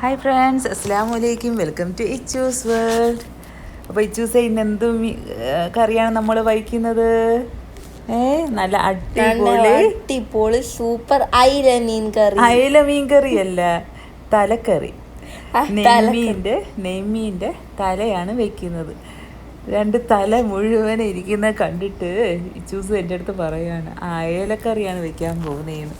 Hi friends അസ്സാം വലൈക്കും welcome to Ichu's world അപ്പോൾ ഇച്ചൂസ് ഇന്ന് എന്തും കറിയാണ് നമ്മൾ വഹിക്കുന്നത് ഏ നല്ല അടിപൊളി. അടിപൊളി സൂപ്പർ അയില മീൻ കറി. അയില മീൻ കറിയല്ല തലക്കറി. ആ, നെയ്മീന്റെ നെയ്മീന്റെ തലയാണ് വെക്കുന്നത് രണ്ട് തല മുഴുവൻ ഇരിക്കുന്ന കണ്ടിട്ട് ഇച്ചൂസ് എന്റെ അടുത്ത് പറയുകയാണ് അയലക്കറിയാണ് വെക്കാൻ പോകുന്നതെന്ന്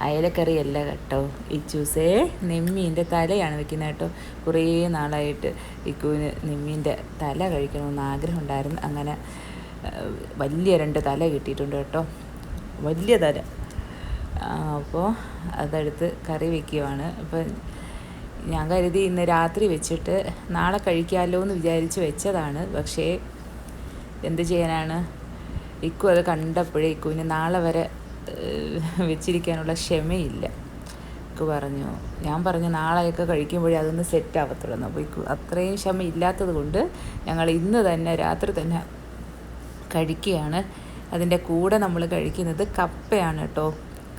അയലക്കറിയല്ല കേട്ടോ. ഇച്ചൂസേ നെമ്മീന്റെ തലയാണ് വെക്കുന്നത് കേട്ടോ. കുറേ നാളായിട്ട് ഇക്കുവിന് നെമ്മീന്റെ തല കഴിക്കണമെന്ന് ആഗ്രഹം ഉണ്ടായിരുന്നു അങ്ങനെ വലിയ രണ്ട് തല കിട്ടിയിട്ടുണ്ട് കേട്ടോ. വലിയ തല. അപ്പോൾ അതെടുത്ത് കറി വെക്കുകയാണ് അപ്പം ഞാൻ കരുതി ഇന്ന് രാത്രി വെച്ചിട്ട് നാളെ കഴിക്കാമല്ലോ എന്ന് വിചാരിച്ച് വെച്ചതാണ്. പക്ഷേ എന്ത് ചെയ്യാനാണ്? ഇക്കു അത് കണ്ടപ്പോഴേ ഇക്കുവിന് നാളെ വരെ വെച്ചിരിക്കാനുള്ള ക്ഷമയില്ല. ഇക്ക് പറഞ്ഞു. ഞാൻ പറഞ്ഞു നാളെയൊക്കെ കഴിക്കുമ്പോഴേ അതൊന്ന് സെറ്റ് ആവത്തുള്ളൂ. അപ്പോൾ ഇക്ക് അത്രയും ക്ഷമ ഇല്ലാത്തത് കൊണ്ട് ഞങ്ങൾ ഇന്ന് തന്നെ രാത്രി തന്നെ കഴിക്കുകയാണ്. അതിന്റെ കൂടെ നമ്മൾ കഴിക്കുന്നത് കപ്പയാണ് കേട്ടോ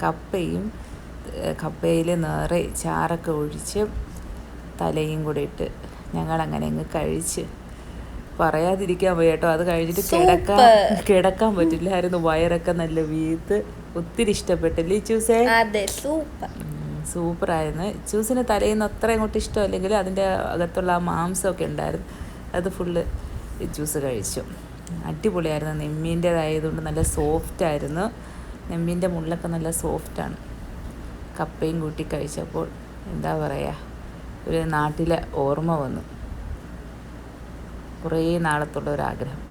കപ്പയും കപ്പയിൽ നേറെ ചാറൊക്കെ ഒഴിച്ച് തലയും കൂടെ ഇട്ട് ഞങ്ങൾ അങ്ങനെ അങ്ങ് കഴിച്ച്. പറയാതിരിക്കാൻ പോയി കേട്ടോ അത് കഴിഞ്ഞിട്ട് കിടക്കാൻ കിടക്കാൻ പറ്റില്ലായിരുന്നു. വയറൊക്കെ നല്ല വീത്ത്. ഒത്തിരി ഇഷ്ടപ്പെട്ടില്ലേ ചൂസേ? അതെ സൂപ്പർ. സൂപ്പറായിരുന്നു. ചൂസിന് തലേന്ന് അത്ര അങ്ങോട്ട് ഇഷ്ടമല്ലെങ്കിൽ അതിന്റെ അകത്തുള്ള ആ മാംസമൊക്കെ ഉണ്ടായിരുന്നു. അത് ഫുള്ള് ജ്യൂസ് കഴിച്ചു. അടിപൊളിയായിരുന്നു. നെമ്മീന്റേതായതുകൊണ്ട് നല്ല സോഫ്റ്റ് ആയിരുന്നു നെമ്മീന്റെ മുള്ളൊക്കെ നല്ല സോഫ്റ്റാണ്. കപ്പയും കൂട്ടി കഴിച്ചപ്പോൾ എന്താ പറയുക ഒരു നാട്ടിലെ ഓർമ്മ വന്നു. കുറേ നാളത്തുള്ള ഒരാഗ്രഹം.